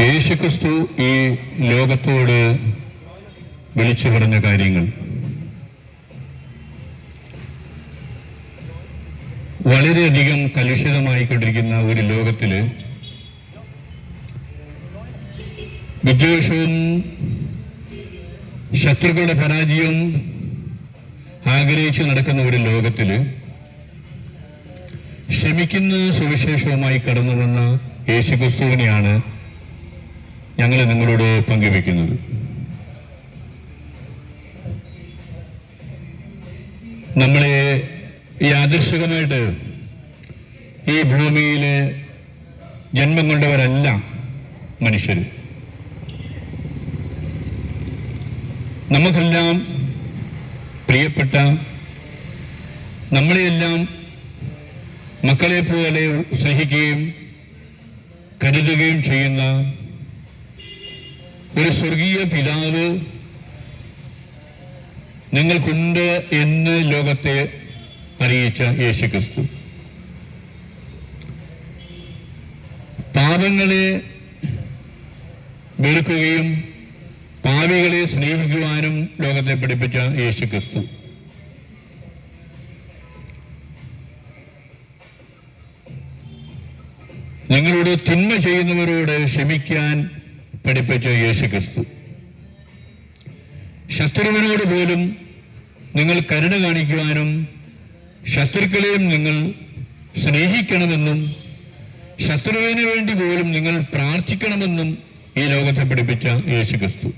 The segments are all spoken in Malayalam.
യേശുക്രിസ്തു ഈ ലോകത്തോട് വിളിച്ചു പറഞ്ഞ കാര്യങ്ങൾ. വളരെയധികം കലുഷിതമായി കൊണ്ടിരിക്കുന്ന ഒരു ലോകത്തിൽ വിദ്വേഷവും ശത്രുക്കളുടെ പരാജയവും ആഗ്രഹിച്ച് നടക്കുന്ന ഒരു ലോകത്തിൽ ക്ഷമിക്കുന്ന സുവിശേഷവുമായി കടന്നു വന്ന യേശുക്രിസ്തുവിനെയാണ് ഞങ്ങൾ നിങ്ങളോട് പങ്കുവെക്കുന്നത് നമ്മളെ യാദൃശികമായിട്ട് ഈ ഭൂമിയിൽ ജന്മം കൊണ്ടവരല്ല മനുഷ്യർ നമുക്കെല്ലാം പ്രിയപ്പെട്ട നമ്മളെയെല്ലാം മക്കളെ പോലെ സ്നേഹിക്കുകയും കരുതുകയും ചെയ്യുന്ന ഒരു സ്വർഗീയ പിതാവ് നിങ്ങൾക്കുണ്ട് എന്ന് ലോകത്തെ അറിയിച്ച യേശു ക്രിസ്തു പാപങ്ങളെ വെറുക്കുകയും പാവികളെ സ്നേഹിക്കുവാനും ലോകത്തെ പഠിപ്പിച്ച യേശു ക്രിസ്തു നിങ്ങളോട് തിന്മ ചെയ്യുന്നവരോട് ക്ഷമിക്കാൻ പഠിപ്പിച്ച യേശുക്രിസ്തു. ശത്രുവിനോട് പോലും നിങ്ങൾ കരുണ കാണിക്കുവാനും ശത്രുക്കളെയും നിങ്ങൾ സ്നേഹിക്കണമെന്നും ശത്രുവിന് വേണ്ടി പോലും നിങ്ങൾ പ്രാർത്ഥിക്കണമെന്നും ഈ ലോകത്തെ പഠിപ്പിച്ച യേശു ക്രിസ്തു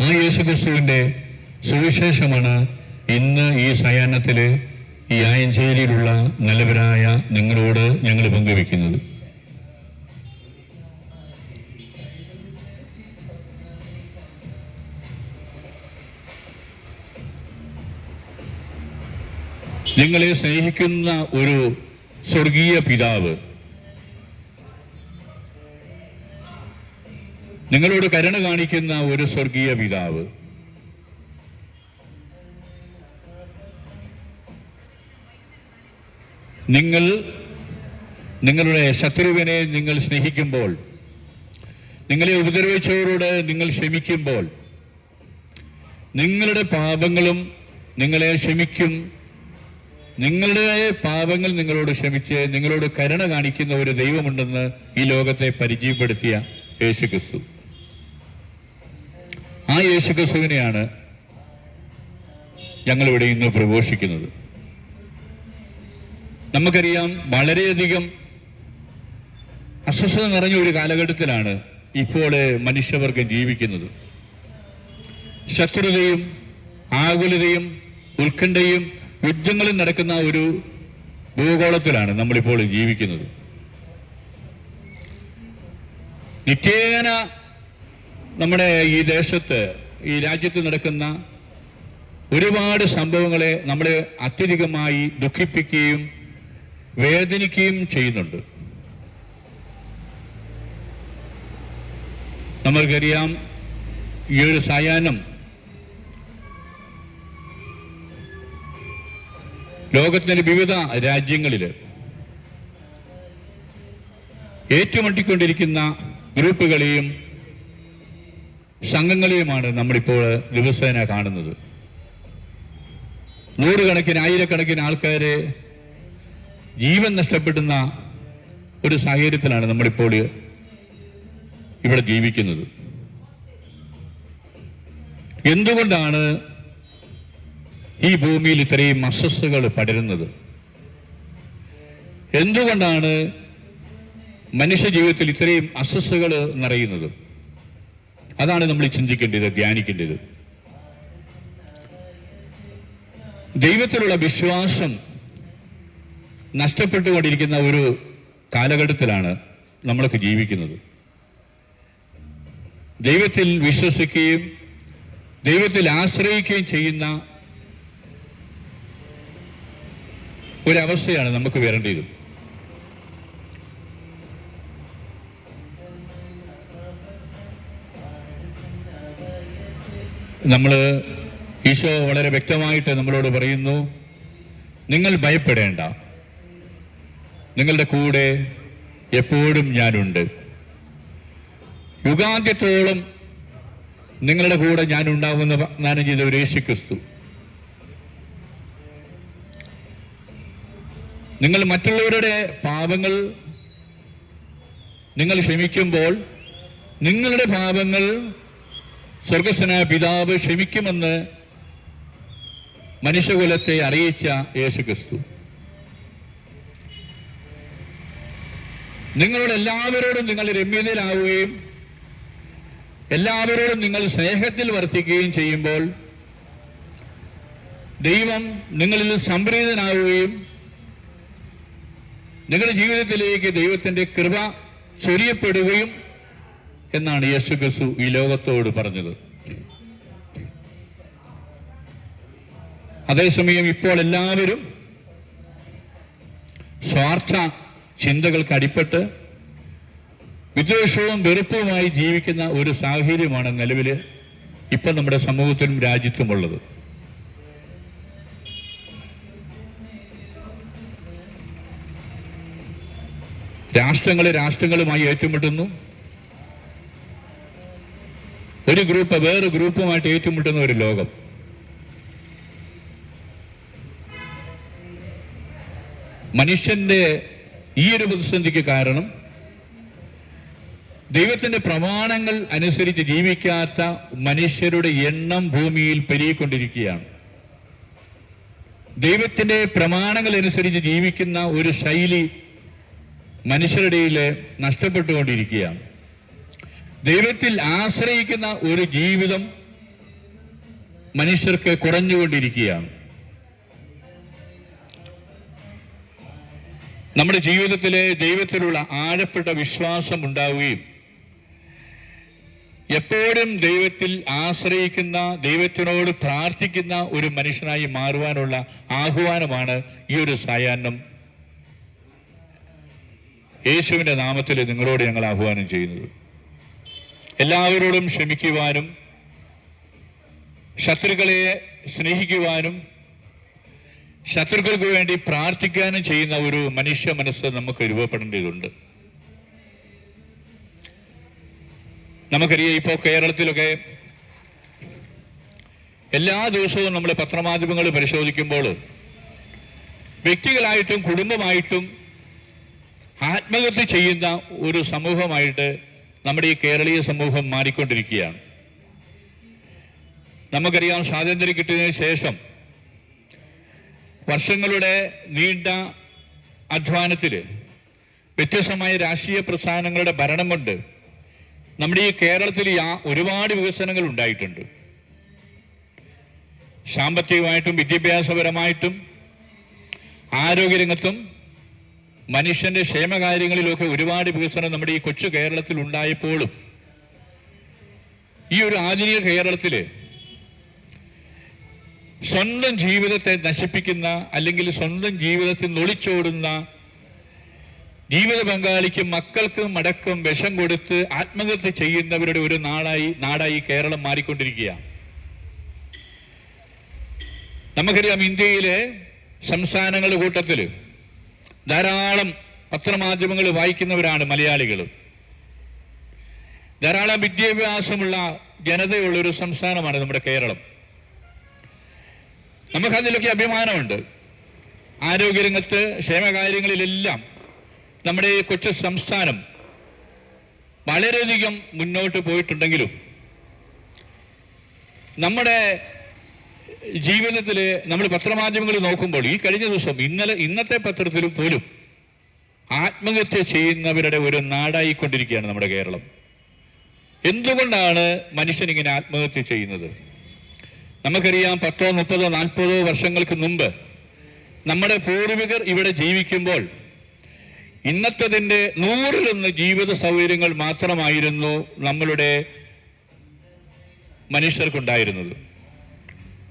ആ യേശു യേശുക്രിസ്തുവിന്റെ സുവിശേഷമാണ് ഇന്ന് ഈ സയാനത്തിൽ ഈ ആയഞ്ചേരിയിലുള്ള നല്ലവരായ നിങ്ങളോട് ഞങ്ങൾ പങ്കുവെക്കുന്നത് നിങ്ങളെ സ്നേഹിക്കുന്ന ഒരു സ്വർഗീയ പിതാവ്. നിങ്ങളോട് കരുണ കാണിക്കുന്ന ഒരു സ്വർഗീയ പിതാവ്. നിങ്ങൾ നിങ്ങളുടെ ശത്രുവിനെ നിങ്ങൾ സ്നേഹിക്കുമ്പോൾ നിങ്ങളെ ഉപദ്രവിച്ചവരോട് നിങ്ങൾ ക്ഷമിക്കുമ്പോൾ നിങ്ങളുടെ പാപങ്ങളും നിങ്ങളെ ക്ഷമിക്കും നിങ്ങളുടെ പാപങ്ങൾ നിങ്ങളോട് ക്ഷമിച്ച് നിങ്ങളോട് കരുണ കാണിക്കുന്ന ഒരു ദൈവമുണ്ടെന്ന് ഈ ലോകത്തെ പരിചയപ്പെടുത്തിയ യേശുക്രിസ്തു. ആ യേശുക്രിസ്തുവിനെയാണ് ഞങ്ങളിവിടെ ഇന്ന് പ്രഘോഷിക്കുന്നത്. നമുക്കറിയാം വളരെയധികം അസ്വസ്ഥത നിറഞ്ഞ ഒരു കാലഘട്ടത്തിലാണ് ഇപ്പോൾ മനുഷ്യവർഗം ജീവിക്കുന്നത്. ശത്രുതയും ആകുലതയും ഉത്കണ്ഠയും യുദ്ധങ്ങളും നടക്കുന്ന ഒരു ഭൂഗോളത്തിലാണ് നമ്മളിപ്പോൾ ജീവിക്കുന്നത്. നിത്യേന നമ്മുടെ ഈ ദേശത്ത് ഈ രാജ്യത്ത് നടക്കുന്ന ഒരുപാട് സംഭവങ്ങളെ നമ്മളെ അത്യധികമായി ദുഃഖിപ്പിക്കുകയും വേദനിക്കുകയും ചെയ്യുന്നുണ്ട്. നമ്മൾക്കറിയാം ഈ ഒരു സായാഹ്നം ലോകത്തിന്റെ വിവിധ രാജ്യങ്ങളിൽ ഏറ്റുമുട്ടിക്കൊണ്ടിരിക്കുന്ന ഗ്രൂപ്പുകളെയും സംഘങ്ങളെയുമാണ് നമ്മളിപ്പോൾ ദിവസേന കാണുന്നത്. നൂറുകണക്കിന് ആയിരക്കണക്കിന് ആൾക്കാരെ ജീവൻ നഷ്ടപ്പെടുന്ന ഒരു സാഹചര്യത്തിലാണ് നമ്മളിപ്പോൾ ഇവിടെ ജീവിക്കുന്നത്. എന്തുകൊണ്ടാണ് ഈ ഭൂമിയിൽ ഇത്രയും അസ്വസ്ഥകൾ പടരുന്നത്. എന്തുകൊണ്ടാണ് മനുഷ്യ ജീവിതത്തിൽ ഇത്രയും അസ്വസ്ഥകൾ നിറയുന്നത്? അതാണ് നമ്മൾ ചിന്തിക്കേണ്ടത് ധ്യാനിക്കേണ്ടത്. ദൈവത്തിലുള്ള വിശ്വാസം നഷ്ടപ്പെട്ടുകൊണ്ടിരിക്കുന്ന ഒരു കാലഘട്ടത്തിലാണ് നമ്മളൊക്കെ ജീവിക്കുന്നത്. ദൈവത്തിൽ വിശ്വസിക്കുകയും ദൈവത്തിൽ ആശ്രയിക്കുകയും ചെയ്യുന്ന ഒരവസ്ഥയാണ് നമുക്ക് വരേണ്ടത് നമ്മൾ ഈശോ വളരെ വ്യക്തമായിട്ട് നമ്മളോട് പറയുന്നു നിങ്ങൾ ഭയപ്പെടേണ്ട. നിങ്ങളുടെ കൂടെ എപ്പോഴും ഞാനുണ്ട്. യുഗാന്ത്യത്തോളം നിങ്ങളുടെ കൂടെ ഞാൻ ഉണ്ടാവുമെന്ന് ചെയ്ത ഒരു യേശു ക്രിസ്തു നിങ്ങൾ മറ്റുള്ളവരുടെ പാപങ്ങൾ നിങ്ങൾ ക്ഷമിക്കുമ്പോൾ നിങ്ങളുടെ പാപങ്ങൾ സ്വർഗസ്വനായ പിതാവ് ക്ഷമിക്കുമെന്ന് മനുഷ്യകുലത്തെ അറിയിച്ച യേശുക്രിസ്തു. ക്രിസ്തു നിങ്ങളോട് എല്ലാവരോടും നിങ്ങൾ രമ്യതയിലാവുകയും എല്ലാവരോടും നിങ്ങൾ സ്നേഹത്തിൽ വർത്തിക്കുകയും ചെയ്യുമ്പോൾ ദൈവം നിങ്ങളിൽ സംപ്രീതനാവുകയും നിങ്ങളുടെ ജീവിതത്തിലേക്ക് ദൈവത്തിന്റെ കൃപ ചൊരിയപ്പെടുകയും എന്നാണ് യേശു ക്രിസ്തു ഈ ലോകത്തോട് പറഞ്ഞത്. അതേസമയം ഇപ്പോൾ എല്ലാവരും സ്വാർത്ഥ ചിന്തകൾക്ക് അടിപ്പെട്ട് വിദ്വേഷവും വെറുപ്പുമായി ജീവിക്കുന്ന ഒരു സാഹചര്യമാണ് നിലവിൽ ഇപ്പം നമ്മുടെ സമൂഹത്തിലും രാജ്യത്തുമുള്ളത്. രാഷ്ട്രങ്ങളെ രാഷ്ട്രങ്ങളുമായി ഏറ്റുമുട്ടുന്നു. ഒരു ഗ്രൂപ്പ് വേറെ ഗ്രൂപ്പുമായിട്ട് ഏറ്റുമുട്ടുന്ന ഒരു ലോകം. മനുഷ്യന്റെ ഈ ഒരു പ്രതിസന്ധിക്ക് കാരണം ദൈവത്തിന്റെ പ്രമാണങ്ങൾ അനുസരിച്ച് ജീവിക്കാത്ത മനുഷ്യരുടെ എണ്ണം ഭൂമിയിൽ പെരുകിക്കൊണ്ടിരിക്കുകയാണ്. ദൈവത്തിന്റെ പ്രമാണങ്ങൾ അനുസരിച്ച് ജീവിക്കുന്ന ഒരു ശൈലി മനുഷ്യരുടെ ഇടയിൽ നഷ്ടപ്പെട്ടുകൊണ്ടിരിക്കുകയാണ്. ദൈവത്തിൽ ആശ്രയിക്കുന്ന ഒരു ജീവിതം മനുഷ്യർക്ക് കുറഞ്ഞുകൊണ്ടിരിക്കുകയാണ്. നമ്മുടെ ജീവിതത്തിലെ ദൈവത്തിലുള്ള ആഴപ്പെട്ട വിശ്വാസം ഉണ്ടാവുകയും എപ്പോഴും ദൈവത്തിൽ ആശ്രയിക്കുന്ന ദൈവത്തിനോട് പ്രാർത്ഥിക്കുന്ന ഒരു മനുഷ്യനായി മാറുവാനുള്ള ആഹ്വാനമാണ് ഈ ഒരു സായാഹ്നം. യേശുവിന്റെ നാമത്തിൽ നിങ്ങളോട് ഞങ്ങൾ ആഹ്വാനം ചെയ്യുന്നത്. എല്ലാവരോടും ക്ഷമിക്കുവാനും ശത്രുക്കളെ സ്നേഹിക്കുവാനും ശത്രുക്കൾക്ക് വേണ്ടി പ്രാർത്ഥിക്കാനും ചെയ്യുന്ന ഒരു മനുഷ്യ മനസ്സ് നമുക്ക് രൂപപ്പെടേണ്ടതുണ്ട്. നമുക്കറിയാം ഇപ്പോൾ കേരളത്തിലൊക്കെ എല്ലാ ദിവസവും നമ്മൾ പത്രമാധ്യമങ്ങൾ പരിശോധിക്കുമ്പോൾ വ്യക്തികളായിട്ടും കുടുംബമായിട്ടും ആത്മഹത്യ ചെയ്യുന്ന ഒരു സമൂഹമായിട്ട് നമ്മുടെ ഈ കേരളീയ സമൂഹം മാറിക്കൊണ്ടിരിക്കുകയാണ്. നമുക്കറിയാം സ്വാതന്ത്ര്യം കിട്ടിയതിനു ശേഷം വർഷങ്ങളുടെ നീണ്ട അധ്വാനത്തിൽ വ്യത്യസ്തമായ രാഷ്ട്രീയ പ്രസ്ഥാനങ്ങളുടെ ഭരണം കൊണ്ട് നമ്മുടെ ഈ കേരളത്തിൽ ഒരുപാട് വികസനങ്ങൾ ഉണ്ടായിട്ടുണ്ട്. സാമ്പത്തികമായിട്ടും വിദ്യാഭ്യാസപരമായിട്ടും ആരോഗ്യരംഗത്തും മനുഷ്യന്റെ ക്ഷേമകാര്യങ്ങളിലൊക്കെ ഒരുപാട് വികസനം നമ്മുടെ ഈ കൊച്ചു കേരളത്തിൽ ഉണ്ടായപ്പോഴും. ഈ ഒരു ആധുനിക കേരളത്തിൽ സ്വന്തം ജീവിതത്തെ നശിപ്പിക്കുന്ന അല്ലെങ്കിൽ സ്വന്തം ജീവിതത്തിൽ നൊളിച്ചോടുന്ന ജീവിത പങ്കാളിക്ക് മക്കൾക്കും അടക്കം വിഷം കൊടുത്ത് ആത്മഹത്യ ചെയ്യുന്നവരുടെ ഒരു നാടായി നാടായി കേരളം മാറിക്കൊണ്ടിരിക്കുക നമുക്കറിയാം ഇന്ത്യയിലെ സംസ്ഥാനങ്ങളുടെ കൂട്ടത്തിൽ ധാരാളം പത്രമാധ്യമങ്ങൾ വായിക്കുന്നവരാണ് മലയാളികൾ. ധാരാളം വിദ്യാഭ്യാസമുള്ള ജനതയുള്ള ഒരു സംസ്ഥാനമാണ് നമ്മുടെ കേരളം. നമുക്കതിലൊക്കെ അഭിമാനമുണ്ട്. ആരോഗ്യരംഗത്ത് ക്ഷേമകാര്യങ്ങളിലെല്ലാം നമ്മുടെ ഈ കൊച്ചു സംസ്ഥാനം വളരെയധികം മുന്നോട്ട് പോയിട്ടുണ്ടെങ്കിലും നമ്മുടെ ജീവിതത്തിൽ നമ്മൾ പത്രമാധ്യമങ്ങൾ നോക്കുമ്പോൾ ഈ കഴിഞ്ഞ ദിവസം ഇന്നലെ ഇന്നത്തെ പത്രത്തിലും പോലും ആത്മഹത്യ ചെയ്യുന്നവരുടെ ഒരു നാടായിക്കൊണ്ടിരിക്കുകയാണ് നമ്മുടെ കേരളം. എന്തുകൊണ്ടാണ് മനുഷ്യൻ ഇങ്ങനെ ആത്മഹത്യ ചെയ്യുന്നത്? നമുക്കറിയാം പത്തോ മുപ്പതോ നാൽപ്പതോ വർഷങ്ങൾക്ക് മുമ്പ് നമ്മുടെ പൂർവികർ ഇവിടെ ജീവിക്കുമ്പോൾ ഇന്നത്തതിന്റെ നൂറിലൊന്ന് ജീവിത സൗകര്യങ്ങൾ മാത്രമായിരുന്നു നമ്മളുടെ മനുഷ്യർക്കുണ്ടായിരുന്നത്.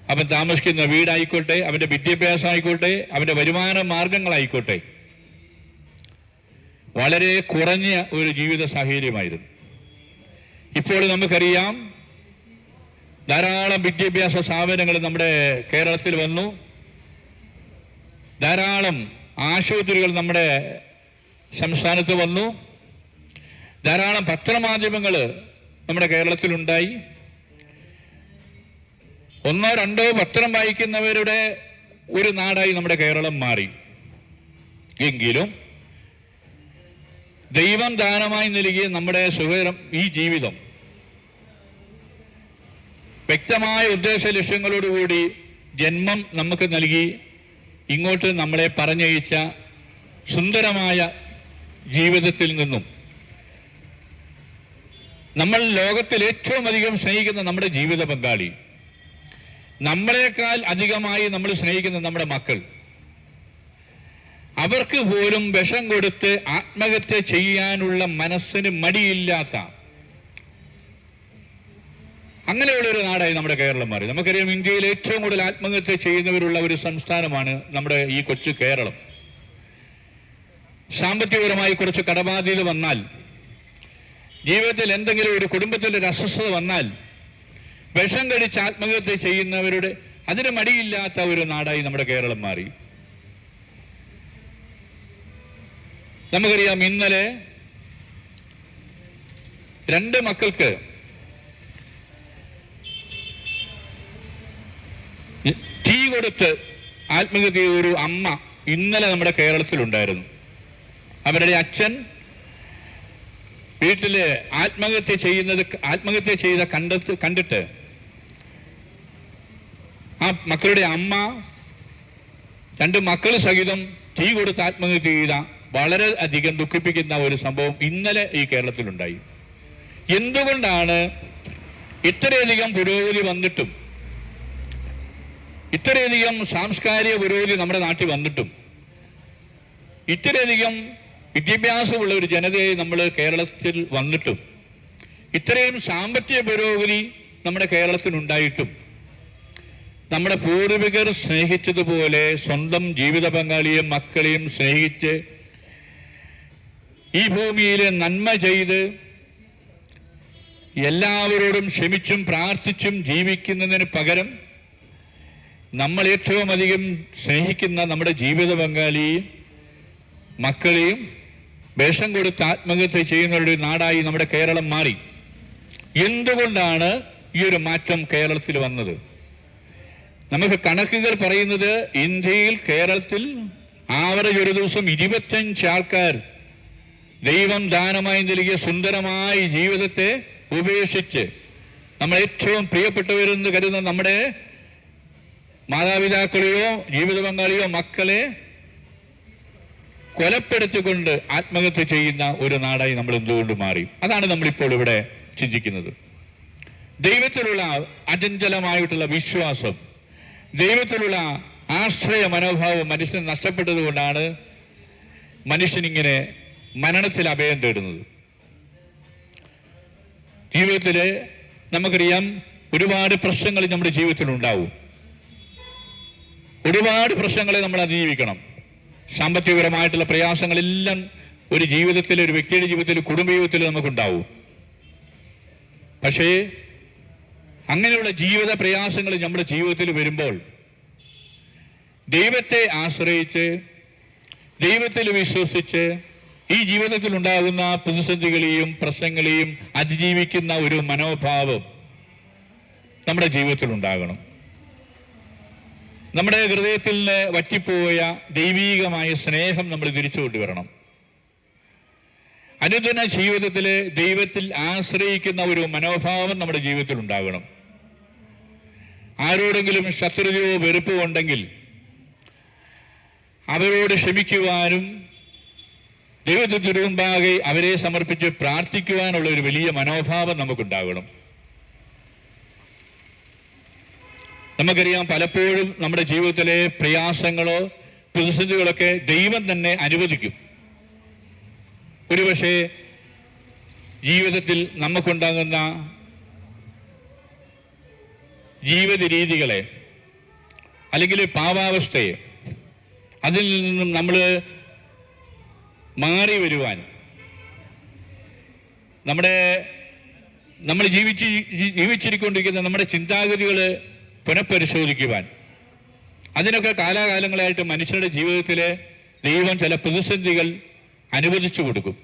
അവൻ താമസിക്കുന്ന വീടായിക്കോട്ടെ അവന്റെ വിദ്യാഭ്യാസം ആയിക്കോട്ടെ അവന്റെ വരുമാന മാർഗങ്ങളായിക്കോട്ടെ. വളരെ കുറഞ്ഞ ഒരു ജീവിത സാഹചര്യമായിരുന്നു. ഇപ്പോൾ നമുക്കറിയാം ധാരാളം വിദ്യാഭ്യാസ സ്ഥാപനങ്ങൾ നമ്മുടെ കേരളത്തിൽ വന്നു. ധാരാളം ആശുപത്രികൾ നമ്മുടെ സംസ്ഥാനത്ത് വന്നു. ധാരാളം പത്രമാധ്യമങ്ങൾ നമ്മുടെ കേരളത്തിലുണ്ടായി. ഒന്നോ രണ്ടോ പത്രം വായിക്കുന്നവരുടെ ഒരു നാടായി നമ്മുടെ കേരളം മാറി. എങ്കിലും ദൈവം ദാനമായി നൽകിയ നമ്മുടെ സുഖകരം ഈ ജീവിതം വ്യക്തമായ ഉദ്ദേശ ലക്ഷ്യങ്ങളോടുകൂടി ജന്മം നമുക്ക് നൽകി ഇങ്ങോട്ട് നമ്മളെ പറഞ്ഞയച്ച സുന്ദരമായ ജീവിതത്തിൽ നിന്നും നമ്മൾ ലോകത്തിൽ ഏറ്റവും അധികം സ്നേഹിക്കുന്ന നമ്മുടെ ജീവിത പങ്കാളി നമ്മളെക്കാൾ അധികമായി നമ്മൾ സ്നേഹിക്കുന്ന നമ്മുടെ മക്കൾ. അവർക്ക് പോലും വിഷം കൊടുത്ത് ആത്മഹത്യ ചെയ്യാനുള്ള മനസ്സിന് മടിയില്ലാത്ത അങ്ങനെയുള്ള ഒരു നാടായി നമ്മുടെ കേരളം മാറി. നമുക്കറിയാം ഇന്ത്യയിൽ ഏറ്റവും കൂടുതൽ ആത്മഹത്യ ചെയ്യുന്നവരുള്ള ഒരു സംസ്ഥാനമാണ് നമ്മുടെ ഈ കൊച്ചു കേരളം. സാമ്പത്തികപരമായി കുറച്ച് കടബാധ്യത വന്നാൽ ജീവിതത്തിൽ എന്തെങ്കിലും ഒരു കുടുംബത്തിൽ ഒരു അസ്വസ്ഥത വന്നാൽ വിഷം കടിച്ച് ആത്മഹത്യ ചെയ്യുന്നവരുടെ അതിന് മടിയില്ലാത്ത ഒരു നാടായി നമ്മുടെ കേരളം മാറി. നമുക്കറിയാം ഇന്നലെ രണ്ട് മക്കൾക്ക് തീ കൊടുത്ത് ആത്മഹത്യ ഒരു അമ്മ ഇന്നലെ നമ്മുടെ കേരളത്തിലുണ്ടായിരുന്നു. അവരുടെ അച്ഛൻ വീട്ടിൽ ആത്മഹത്യ ചെയ്യുന്നത് ആത്മഹത്യ ചെയ്ത കണ്ടെത്ത് കണ്ടിട്ട് ആ മക്കളുടെ അമ്മ രണ്ട് മക്കൾ സഹിതം തീ കൊടുത്ത് ആത്മഹത്യ ചെയ്ത വളരെ അധികം ദുഃഖിപ്പിക്കുന്ന ഒരു സംഭവം ഇന്നലെ ഈ കേരളത്തിലുണ്ടായി. എന്തുകൊണ്ടാണ് ഇത്രയധികം പുരോഗതി വന്നിട്ടും ഇത്രയധികം സാംസ്കാരിക പുരോഗതി നമ്മുടെ നാട്ടിൽ വന്നിട്ടും ഇത്രയധികം വിദ്യാഭ്യാസമുള്ള ഒരു ജനതയെ നമ്മൾ കേരളത്തിൽ വന്നിട്ടും ഇത്രയും സാമ്പത്തിക പുരോഗതി നമ്മുടെ കേരളത്തിനുണ്ടായിട്ടും നമ്മുടെ പൂർവികർ സ്നേഹിച്ചതുപോലെ സ്വന്തം ജീവിത പങ്കാളിയെയും മക്കളെയും സ്നേഹിച്ച് ഈ ഭൂമിയിൽ നന്മ ചെയ്ത് എല്ലാവരോടും ക്ഷമിച്ചും പ്രാർത്ഥിച്ചും ജീവിക്കുന്നതിന് പകരം നമ്മൾ ഏറ്റവും അധികം സ്നേഹിക്കുന്ന നമ്മുടെ ജീവിത പങ്കാളിയെയും മക്കളെയും വേഷം കൊടുത്ത് ആത്മഹത്യ ചെയ്യുന്ന ഒരു നാടായി നമ്മുടെ കേരളം മാറി. എന്തുകൊണ്ടാണ് ഈ ഒരു മാറ്റം കേരളത്തിൽ വന്നത്? നമുക്ക് കണക്കുകൾ പറയുന്നത് ഇന്ത്യയിൽ കേരളത്തിൽ ആവറേജ് ഒരു ദിവസം ഇരുപത്തഞ്ച് ആൾക്കാർ ദൈവം ദാനമായി നൽകിയ സുന്ദരമായ ജീവിതത്തെ ഉപേക്ഷിച്ച് നമ്മൾ ഏറ്റവും പ്രിയപ്പെട്ടവരെന്ന് കരുതുന്ന നമ്മുടെ മാതാപിതാക്കളെയോ ജീവിത പങ്കാളിയോ മക്കളെ കൊലപ്പെടുത്തിക്കൊണ്ട് ആത്മഹത്യ ചെയ്യുന്ന ഒരു നാടായി നമ്മൾ എന്തുകൊണ്ട് മാറി? അതാണ് നമ്മളിപ്പോൾ ഇവിടെ ചിന്തിക്കുന്നത്. ദൈവത്തിലുള്ള അചഞ്ചലമായിട്ടുള്ള വിശ്വാസം ദൈവത്തിലുള്ള ആശ്രയ മനോഭാവം മനുഷ്യൻ നഷ്ടപ്പെട്ടത് കൊണ്ടാണ് മനുഷ്യനിങ്ങനെ മരണത്തിൽ അഭയം തേടുന്നത്. ജീവിതത്തിൽ നമുക്കറിയാം ഒരുപാട് പ്രശ്നങ്ങൾ നമ്മുടെ ജീവിതത്തിൽ ഉണ്ടാവും. ഒരുപാട് പ്രശ്നങ്ങളെ നമ്മൾ അതിജീവിക്കണം. സാമ്പത്തികപരമായിട്ടുള്ള പ്രയാസങ്ങളെല്ലാം ഒരു ജീവിതത്തിൽ ഒരു വ്യക്തിയുടെ ജീവിതത്തിൽ കുടുംബ ജീവിതത്തിൽ നമുക്കുണ്ടാവും. പക്ഷേ അങ്ങനെയുള്ള ജീവിത പ്രയാസങ്ങൾ നമ്മുടെ ജീവിതത്തിൽ വരുമ്പോൾ ദൈവത്തെ ആശ്രയിച്ച് ദൈവത്തിൽ വിശ്വസിച്ച് ഈ ജീവിതത്തിൽ ഉണ്ടാകുന്ന പ്രതിസന്ധികളെയും പ്രശ്നങ്ങളെയും അതിജീവിക്കുന്ന ഒരു മനോഭാവം നമ്മുടെ ജീവിതത്തിൽ ഉണ്ടാകണം. നമ്മുടെ ഹൃദയത്തിൽ നിന്ന് വറ്റിപ്പോയ ദൈവീകമായ സ്നേഹം നമ്മൾ തിരിച്ചു കൊണ്ടുവരണം. അനുദിന ജീവിതത്തിൽ ദൈവത്തിൽ ആശ്രയിക്കുന്ന ഒരു മനോഭാവം നമ്മുടെ ജീവിതത്തിൽ ഉണ്ടാകണം. ആരോടെങ്കിലും ശത്രുതയോ വെറുപ്പോ ഉണ്ടെങ്കിൽ അവരോട് ക്ഷമിക്കുവാനും ദൈവത്തിന് മുമ്പാകെ അവരെ സമർപ്പിച്ച് പ്രാർത്ഥിക്കുവാനുള്ള ഒരു വലിയ മനോഭാവം നമുക്കുണ്ടാകണം. നമുക്കറിയാം പലപ്പോഴും നമ്മുടെ ജീവിതത്തിലെ പ്രയാസങ്ങളോ പ്രതിസന്ധികളൊക്കെ ദൈവം തന്നെ അനുവദിക്കും. ഒരുപക്ഷെ ജീവിതത്തിൽ നമുക്കുണ്ടാകുന്ന ജീവിത രീതികളെ അല്ലെങ്കിൽ പാവാവസ്ഥയെ അതിൽ നിന്നും നമ്മൾ മാറി വരുവാൻ നമ്മുടെ നമ്മൾ ജീവിച്ച് ജീവിച്ചിരിക്കൊണ്ടിരിക്കുന്ന നമ്മുടെ ചിന്താഗതികൾ പുനഃപരിശോധിക്കുവാൻ. അതിനൊക്കെ കാലാകാലങ്ങളായിട്ട് മനുഷ്യരുടെ ജീവിതത്തിലെ ദൈവം ചില പ്രതിസന്ധികൾ അനുവദിച്ചു കൊടുക്കും.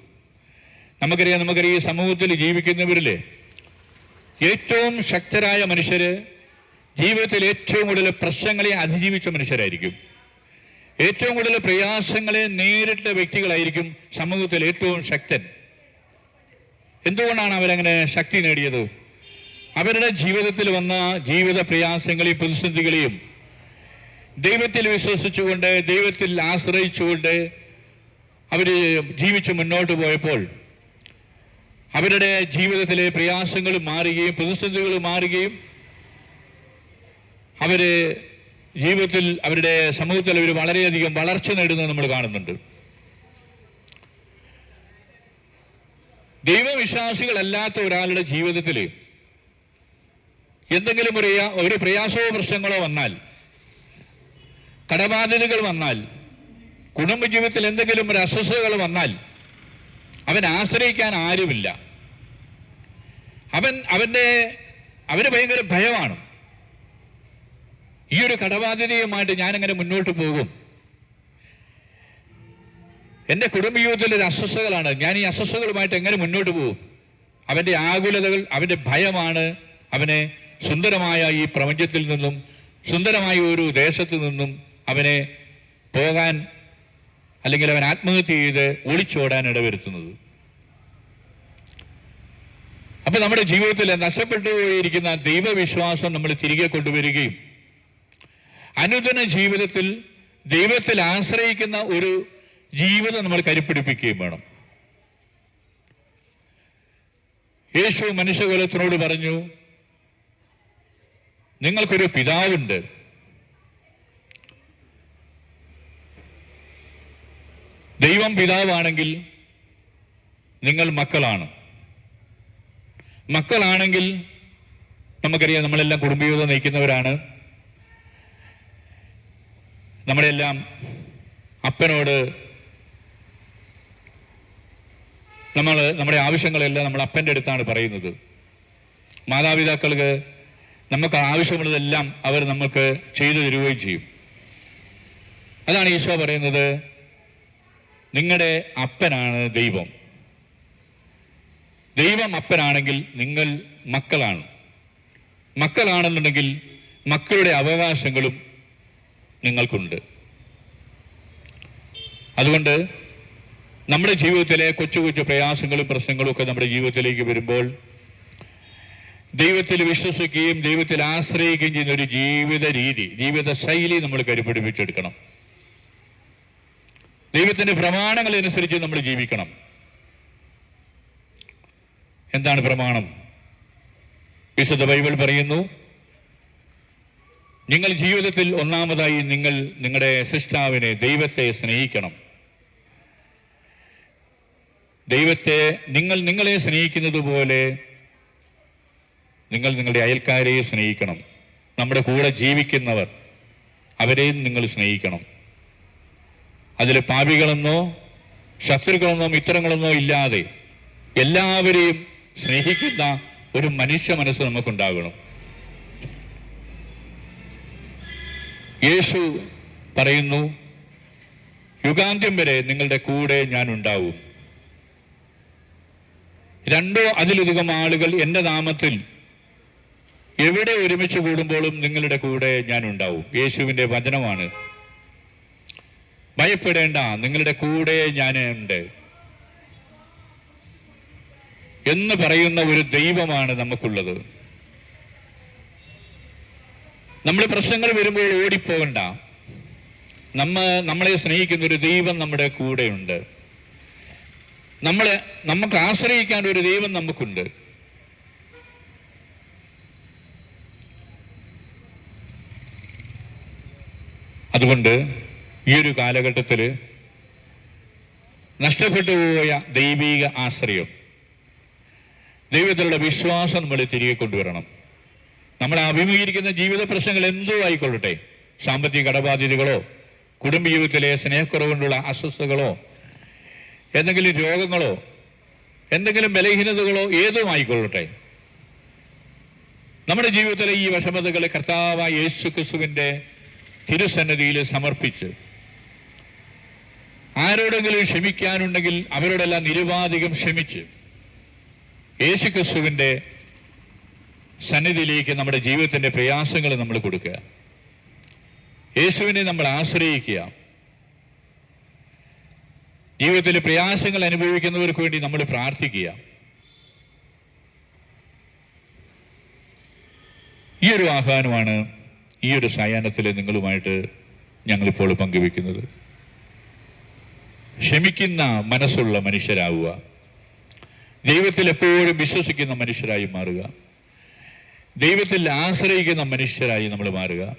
നമുക്കറിയാം നമുക്കറിയാം ഈ സമൂഹത്തിൽ ജീവിക്കുന്നവരിൽ ഏറ്റവും ശക്തരായ മനുഷ്യര് ജീവിതത്തിൽ ഏറ്റവും കൂടുതൽ പ്രശ്നങ്ങളെ അതിജീവിച്ച മനുഷ്യരായിരിക്കും. ഏറ്റവും കൂടുതൽ പ്രയാസങ്ങളെ നേരിട്ട വ്യക്തികളായിരിക്കും സമൂഹത്തിൽ ഏറ്റവും ശക്തൻ. എന്തുകൊണ്ടാണ് അവരങ്ങനെ ശക്തി നേടിയത്? അവരുടെ ജീവിതത്തിൽ വന്ന ജീവിത പ്രയാസങ്ങളെയും പ്രതിസന്ധികളെയും ദൈവത്തിൽ വിശ്വസിച്ചുകൊണ്ട് ദൈവത്തിൽ ആശ്രയിച്ചുകൊണ്ട് അവർ ജീവിച്ച് മുന്നോട്ട് പോയപ്പോൾ അവരുടെ ജീവിതത്തിലെ പ്രയാസങ്ങൾ മാറുകയും പ്രതിസന്ധികൾ മാറുകയും അവർ ജീവിതത്തിൽ അവരുടെ സമൂഹത്തിൽ അവർ വളരെയധികം വളർച്ച നേടുന്നത് നമ്മൾ കാണുന്നുണ്ട്. ദൈവവിശ്വാസികളല്ലാത്ത ഒരാളുടെ ജീവിതത്തിൽ എന്തെങ്കിലും ഒരു ഒരു പ്രയാസമോ പ്രശ്നങ്ങളോ വന്നാൽ കടബാധ്യതകൾ വന്നാൽ കുടുംബ ജീവിതത്തിൽ എന്തെങ്കിലും ഒരു അസ്വസ്ഥതകൾ വന്നാൽ അവൻ ആശ്രയിക്കാൻ ആരുമില്ല. അവൻ അവന്റെ അവന് ഭയങ്കര ഭയമാണ്. ഈ ഒരു കടബാധ്യതയുമായിട്ട് ഞാനങ്ങനെ മുന്നോട്ട് പോകും. എന്റെ കുടുംബജീവിതത്തിൽ ഒരു അസ്വസ്ഥകളാണ് ഞാൻ ഈ അസ്വസ്ഥകളുമായിട്ട് എങ്ങനെ മുന്നോട്ട് പോകും? അവന്റെ ആകുലതകൾ അവന്റെ ഭയമാണ് അവനെ സുന്ദരമായ ഈ പ്രപഞ്ചത്തിൽ നിന്നും സുന്ദരമായ ഒരു ദേശത്തു നിന്നും അവനെ പോകാൻ അല്ലെങ്കിൽ അവൻ ആത്മഹത്യ ചെയ്ത് ഒളിച്ചോടാൻ ഇടവരുത്തുന്നത്. അപ്പൊ നമ്മുടെ ജീവിതത്തിൽ നഷ്ടപ്പെട്ടു പോയിരിക്കുന്ന ദൈവവിശ്വാസം നമ്മൾ തിരികെ കൊണ്ടുവരികയും അനുദിന ജീവിതത്തിൽ ദൈവത്തിൽ ആശ്രയിക്കുന്ന ഒരു ജീവിതം നമ്മൾ കരുപ്പിടിപ്പിക്കുകയും വേണം. യേശു മനുഷ്യകുലത്തിനോട് പറഞ്ഞു നിങ്ങൾക്കൊരു പിതാവുണ്ട്. ദൈവം പിതാവാണെങ്കിൽ നിങ്ങൾ മക്കളാണ്. മക്കളാണെങ്കിൽ നമുക്കറിയാം നമ്മളെല്ലാം കുടുംബജീവിതം നയിക്കുന്നവരാണ്. നമ്മളെല്ലാം അപ്പനോട് നമ്മൾ നമ്മുടെ ആവശ്യങ്ങളെല്ലാം നമ്മൾ അപ്പന്റെ അടുത്താണ് പറയുന്നത്. മാതാപിതാക്കൾക്ക് നമുക്ക് ആവശ്യമുള്ളതെല്ലാം അവർ നമുക്ക് ചെയ്തു തരുകയും ചെയ്യും. അതാണ് ഈശോ പറയുന്നത് നിങ്ങളുടെ അപ്പനാണ് ദൈവം. ദൈവം അപ്പനാണെങ്കിൽ നിങ്ങൾ മക്കളാണ്. മക്കളാണെന്നുണ്ടെങ്കിൽ മക്കളുടെ അവകാശങ്ങളും നിങ്ങൾക്കുണ്ട്. അതുകൊണ്ട് നമ്മുടെ ജീവിതത്തിലെ കൊച്ചു കൊച്ചു പ്രയാസങ്ങളും പ്രശ്നങ്ങളും ഒക്കെ നമ്മുടെ ജീവിതത്തിലേക്ക് വരുമ്പോൾ ദൈവത്തിൽ വിശ്വസിക്കുകയും ദൈവത്തിൽ ആശ്രയിക്കുകയും ചെയ്യുന്ന ഒരു ജീവിത രീതി ജീവിത ശൈലി നമ്മൾ കരുപിടിപ്പിച്ചെടുക്കണം. ദൈവത്തിന്റെ പ്രമാണങ്ങൾ അനുസരിച്ച് നമ്മൾ ജീവിക്കണം. എന്താണ് പ്രമാണം? വിശുദ്ധ ബൈബിൾ പറയുന്നു നിങ്ങൾ ജീവിതത്തിൽ ഒന്നാമതായി നിങ്ങൾ നിങ്ങളുടെ സിസ്റ്റാവിനെ ദൈവത്തെ സ്നേഹിക്കണം. ദൈവത്തെ നിങ്ങൾ നിങ്ങളെ സ്നേഹിക്കുന്നത് പോലെ നിങ്ങൾ നിങ്ങളുടെ അയൽക്കാരെ സ്നേഹിക്കണം. നമ്മുടെ കൂടെ ജീവിക്കുന്നവർ അവരെയും നിങ്ങൾ സ്നേഹിക്കണം. അതിൽ പാപികളെന്നോ ശത്രുക്കളെന്നോ മിത്രങ്ങളെന്നോ ഇല്ലാതെ എല്ലാവരെയും സ്നേഹിക്കുന്ന ഒരു മനുഷ്യ മനസ്സ് നമുക്കുണ്ടാകണം. യേശു പറയുന്നു യുഗാന്ത്യം വരെ നിങ്ങളുടെ കൂടെ ഞാൻ ഉണ്ടാവും. രണ്ടോ അതിലധികം ആളുകൾ എന്റെ നാമത്തിൽ എവിടെ ഒരുമിച്ച് കൂടുമ്പോഴും നിങ്ങളുടെ കൂടെ ഞാൻ ഉണ്ടാവും. യേശുവിന്റെ വചനമാണ്. ഭയപ്പെടേണ്ട നിങ്ങളുടെ കൂടെ ഞാൻ ഉണ്ട്. എന്ന് പറയുന്ന ഒരു ദൈവമാണ് നമുക്കുള്ളത്. നമ്മൾ പ്രശ്നങ്ങൾ വരുമ്പോൾ ഓടിപ്പോകണ്ട. നമ്മ നമ്മളെ സ്നേഹിക്കുന്ന ഒരു ദൈവം നമ്മുടെ കൂടെയുണ്ട്. നമ്മൾ നമുക്ക് ആശ്രയിക്കാൻ ഒരു ദൈവം നമുക്കുണ്ട്. അതുകൊണ്ട് ഈ ഒരു കാലഘട്ടത്തിൽ നഷ്ടപ്പെട്ടു പോയ ദൈവിക ആശ്രയം ദൈവത്തിലുള്ള വിശ്വാസം നമ്മൾ തിരികെ കൊണ്ടുവരണം. നമ്മൾ അഭിമുഖീകരിക്കുന്ന ജീവിത പ്രശ്നങ്ങൾ എന്തോ ആയിക്കൊള്ളട്ടെ. സാമ്പത്തിക കടബാധ്യതകളോ കുടുംബജീവിതത്തിലെ സ്നേഹക്കുറവുകൊണ്ടുള്ള അസ്വസ്ഥതകളോ എന്തെങ്കിലും രോഗങ്ങളോ എന്തെങ്കിലും ബലഹീനതകളോ ഏതും ആയിക്കൊള്ളട്ടെ. നമ്മുടെ ജീവിതത്തിലെ ഈ വിഷമതകളെ കർത്താവായ യേശു ക്രിസ്തുവിന്റെ തിരുസന്നിധിയിൽ സമർപ്പിച്ച് ആരോടെങ്കിലും ക്ഷമിക്കാനുണ്ടെങ്കിൽ അവരോടെല്ലാം നിരുപാധികം ക്ഷമിച്ച് യേശു ക്രിസ്തുവിന്റെ സന്നിധിയിലേക്ക് നമ്മുടെ ജീവിതത്തിന്റെ പ്രയാസങ്ങൾ നമ്മൾ കൊടുക്കുക. യേശുവിനെ നമ്മൾ ആശ്രയിക്കുക. ജീവിതത്തിലെ പ്രയാസങ്ങൾ അനുഭവിക്കുന്നവർക്ക് വേണ്ടി നമ്മൾ പ്രാർത്ഥിക്കുക. ഈ ഒരു ആഹ്വാനമാണ് ഈ ഒരു സായാഹ്നത്തിൽ നിങ്ങളുമായിട്ട് ഞങ്ങളിപ്പോൾ പങ്കുവെക്കുന്നത്. ക്ഷമിക്കുന്ന മനസ്സുള്ള മനുഷ്യരാവുക. ദൈവത്തിൽ എപ്പോഴും വിശ്വസിക്കുന്ന മനുഷ്യരായി മാറുക. ദൈവത്തിൽ ആശ്രയിക്കുന്ന മനുഷ്യരായി നമ്മൾ മാറുക.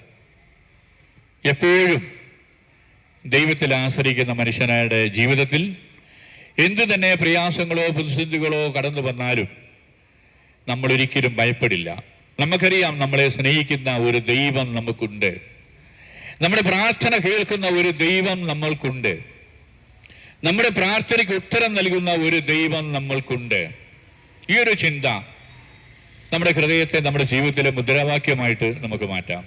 എപ്പോഴും ദൈവത്തിൽ ആശ്രയിക്കുന്ന മനുഷ്യനായുടെ ജീവിതത്തിൽ എന്തു തന്നെ പ്രയാസങ്ങളോ പ്രതിസന്ധികളോ കടന്നു വന്നാലും നമ്മൾ ഒരിക്കലും ഭയപ്പെടില്ല. നമുക്കറിയാം നമ്മളെ സ്നേഹിക്കുന്ന ഒരു ദൈവം നമുക്കുണ്ട്. നമ്മുടെ പ്രാർത്ഥന കേൾക്കുന്ന ഒരു ദൈവം നമ്മൾക്കുണ്ട്. നമ്മുടെ പ്രാർത്ഥനയ്ക്ക് ഉത്തരം നൽകുന്ന ഒരു ദൈവം നമ്മൾക്കുണ്ട്. ഈ ഒരു ചിന്ത നമ്മുടെ ഹൃദയത്തെ നമ്മുടെ ജീവിതത്തിലെ മുദ്രാവാക്യമായിട്ട് നമുക്ക് മാറ്റാം.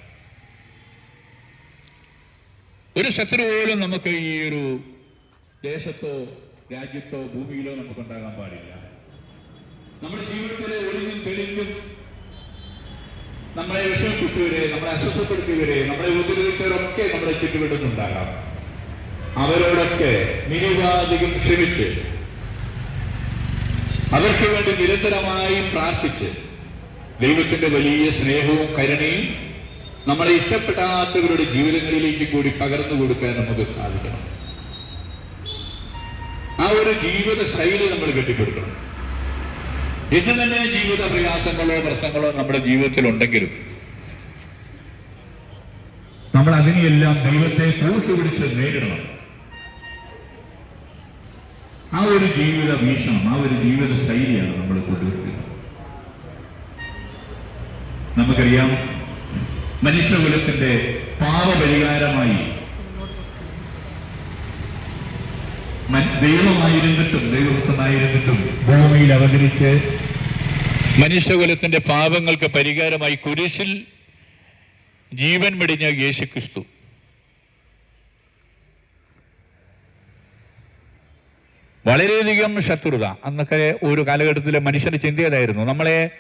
ഒരു ശത്രു പോലും നമുക്ക് ഈ ഒരു ദേശത്തോ രാജ്യത്തോ ഭൂമിയിലോ നമുക്ക് ഉണ്ടാകാൻ പാടില്ല. നമ്മുടെ ജീവിതത്തിലെ ഒളിഞ്ഞും തെളിഞ്ഞും നമ്മളെ വിഷമിപ്പിച്ചവരെ നമ്മളെ അസ്വസ്ഥപ്പെടുത്തിയവരെ നമ്മളെ ഉപദ്രവിച്ചവരൊക്കെ നമ്മളെ ചുറ്റുവിടുന്നുണ്ടാകാം അവരോടൊക്കെ നിരുപാധികം ക്ഷമിച്ച് അവർക്ക് വേണ്ടി നിരന്തരമായി പ്രാർത്ഥിച്ച് ദൈവത്തിന്റെ വലിയ സ്നേഹവും കരുണയും നമ്മളെ ഇഷ്ടപ്പെടാത്തവരുടെ ജീവിതങ്ങളിലേക്ക് കൂടി പകർന്നു കൊടുക്കാൻ നമുക്ക് സാധിക്കണം. ആ ഒരു ജീവിത ശൈലി നമ്മൾ കെട്ടിപ്പടുക്കണം എന്ത് തന്നെ ജീവിത പ്രയാസങ്ങളോ പ്രശ്നങ്ങളോ നമ്മുടെ ജീവിതത്തിൽ ഉണ്ടെങ്കിലും നമ്മൾ അതിനെയെല്ലാം ദൈവത്തെ കൂട്ടുപിടിച്ച് നേരിടണം. ആ ഒരു ജീവിത വീക്ഷണം ആ ഒരു ജീവിത ശൈലിയാണ് നമ്മൾ കൊണ്ടുവരുന്നത്. നമുക്കറിയാം മനുഷ്യകുലത്തിന്റെ പാപപരിഹാരമായി ദൈവമായിരുന്നിട്ടും ദൈവഭക്തനായിരുന്നിട്ടും ഭൂമിയിൽ അവതരിച്ച് മനുഷ്യകുലത്തിന്റെ പാപങ്ങൾക്ക് പരിഹാരമായി കുരിശിൽ ജീവൻ മെടിഞ്ഞ യേശുക്രിസ്തു. വളരെയധികം ശത്രുത. അന്നൊക്കെ ഒരു കാലഘട്ടത്തിലെ മനുഷ്യന്റെ ചിന്തയതായിരുന്നു. നമ്മളെ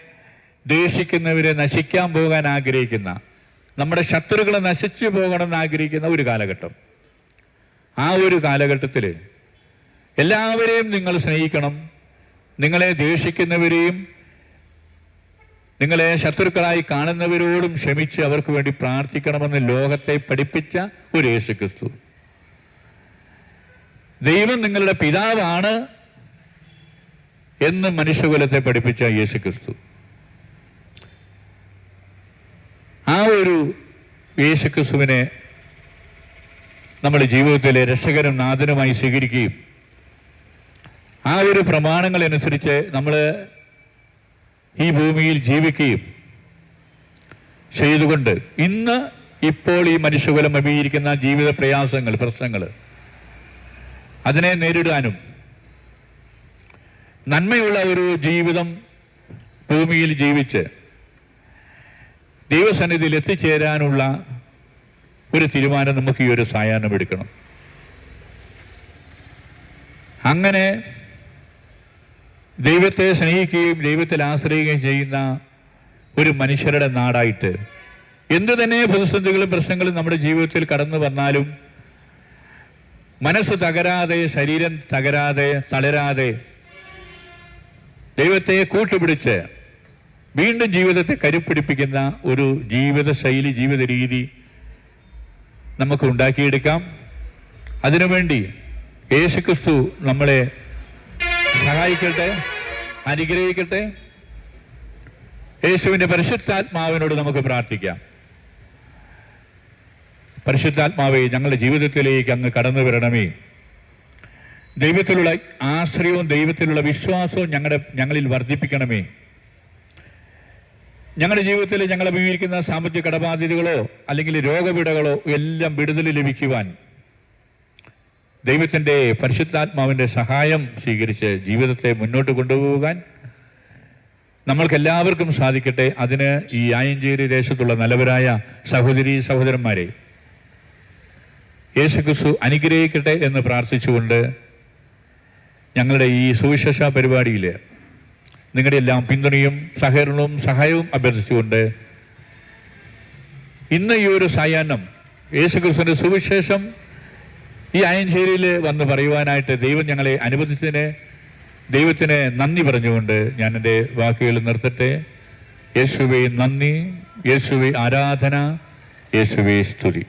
ദേഷിക്കുന്നവരെ നശിക്കാൻ പോകാൻ ആഗ്രഹിക്കുന്ന നമ്മുടെ ശത്രുക്കളെ നശിച്ചു പോകണമെന്ന് ആഗ്രഹിക്കുന്ന ഒരു കാലഘട്ടം. ആ ഒരു കാലഘട്ടത്തിൽ എല്ലാവരെയും നിങ്ങൾ സ്നേഹിക്കണം. നിങ്ങളെ ദേഷിക്കുന്നവരെയും നിങ്ങളെ ശത്രുക്കളായി കാണുന്നവരോടും ക്ഷമിച്ച് അവർക്ക് വേണ്ടി പ്രാർത്ഥിക്കണമെന്ന് ലോകത്തെ പഠിപ്പിച്ച ഒരു യേശുക്രിസ്തു. ദൈവം നിങ്ങളുടെ പിതാവാണ് എന്ന് മനുഷ്യകുലത്തെ പഠിപ്പിച്ച യേശുക്രിസ്തു. ആ ഒരു യേശുക്രിസ്തുവിനെ നമ്മുടെ ജീവിതത്തിലെ രക്ഷകരും നാഥനുമായി സ്വീകരിക്കുകയും ആ ഒരു പ്രമാണങ്ങളനുസരിച്ച് നമ്മൾ ഈ ഭൂമിയിൽ ജീവിക്കുകയും ചെയ്തുകൊണ്ട് ഇന്ന് ഇപ്പോൾ ഈ മനുഷ്യകുലം അഭിയിരിക്കുന്ന ജീവിത പ്രയാസങ്ങൾ പ്രശ്നങ്ങൾ അതിനെ നേരിടാനും നന്മയുള്ള ഒരു ജീവിതം ഭൂമിയിൽ ജീവിച്ച് ദൈവസന്നിധിയിൽ എത്തിച്ചേരാനുള്ള ഒരു തീരുമാനം നമുക്ക് ഈ ഒരു സായാഹ്നം എടുക്കണം. അങ്ങനെ ദൈവത്തെ സ്നേഹിക്കുകയും ദൈവത്തിൽ ആശ്രയിക്കുകയും ചെയ്യുന്ന ഒരു മനുഷ്യരുടെ നാടായിട്ട് എന്തു തന്നെ പ്രതിസന്ധികളും പ്രശ്നങ്ങളും നമ്മുടെ ജീവിതത്തിൽ കടന്നു വന്നാലും മനസ്സ് തകരാതെ ശരീരം തകരാതെ തളരാതെ ദൈവത്തെ കൂട്ടുപിടിച്ച് വീണ്ടും ജീവിതത്തെ കരുപ്പിടിപ്പിക്കുന്ന ഒരു ജീവിത ശൈലി ജീവിത രീതി നമുക്ക് ഉണ്ടാക്കിയെടുക്കാം. അതിനുവേണ്ടി യേശുക്രിസ്തു നമ്മളെ സഹായിക്കട്ടെ അനുഗ്രഹിക്കട്ടെ. യേശുവിന്റെ പരിശുദ്ധാത്മാവിനോട് നമുക്ക് പ്രാർത്ഥിക്കാം. പരിശുദ്ധാത്മാവെ ഞങ്ങളുടെ ജീവിതത്തിലേക്ക് അങ്ങ് കടന്നു വരണമേ. ദൈവത്തിലുള്ള ആശ്രയവും ദൈവത്തിലുള്ള വിശ്വാസവും ഞങ്ങളുടെ ഞങ്ങളിൽ വർദ്ധിപ്പിക്കണമേ. ഞങ്ങളുടെ ജീവിതത്തിൽ ഞങ്ങൾ അഭിമുഖീകരിക്കുന്ന സാമ്പത്തിക കടബാധ്യതകളോ അല്ലെങ്കിൽ രോഗപീഠകളോ എല്ലാം വിടുതൽ ലഭിക്കുവാൻ ദൈവത്തിന്റെ പരിശുദ്ധാത്മാവിന്റെ സഹായം സ്വീകരിച്ച് ജീവിതത്തെ മുന്നോട്ട് കൊണ്ടുപോകാൻ നമ്മൾക്കെല്ലാവർക്കും സാധിക്കട്ടെ. അതിന് ഈ ആയഞ്ചേരി ദേശത്തുള്ള നല്ലവരായ സഹോദരി സഹോദരന്മാരെ യേശു ക്രിസ്തു അനുഗ്രഹിക്കട്ടെ എന്ന് പ്രാർത്ഥിച്ചുകൊണ്ട് ഞങ്ങളുടെ ഈ സുവിശേഷ പരിപാടിയിൽ നിങ്ങളുടെ എല്ലാം പിന്തുണയും സഹകരണവും സഹായവും അഭ്യർത്ഥിച്ചുകൊണ്ട് ഇന്ന് ഈ ഒരു സായാഹ്നം യേശുക്രിസ്തുവിന്റെ സുവിശേഷം ഈ അയഞ്ചേരിയിൽ വന്ന് പറയുവാനായിട്ട് ദൈവം ഞങ്ങളെ അനുവദിച്ചതിന് ദൈവത്തിന് നന്ദി പറഞ്ഞുകൊണ്ട് ഞാൻ എന്റെ വാക്കുകൾ നിർത്തട്ടെ. യേശുവെ നന്ദി യേശുവെ ആരാധന യേശുവെ സ്തുതി.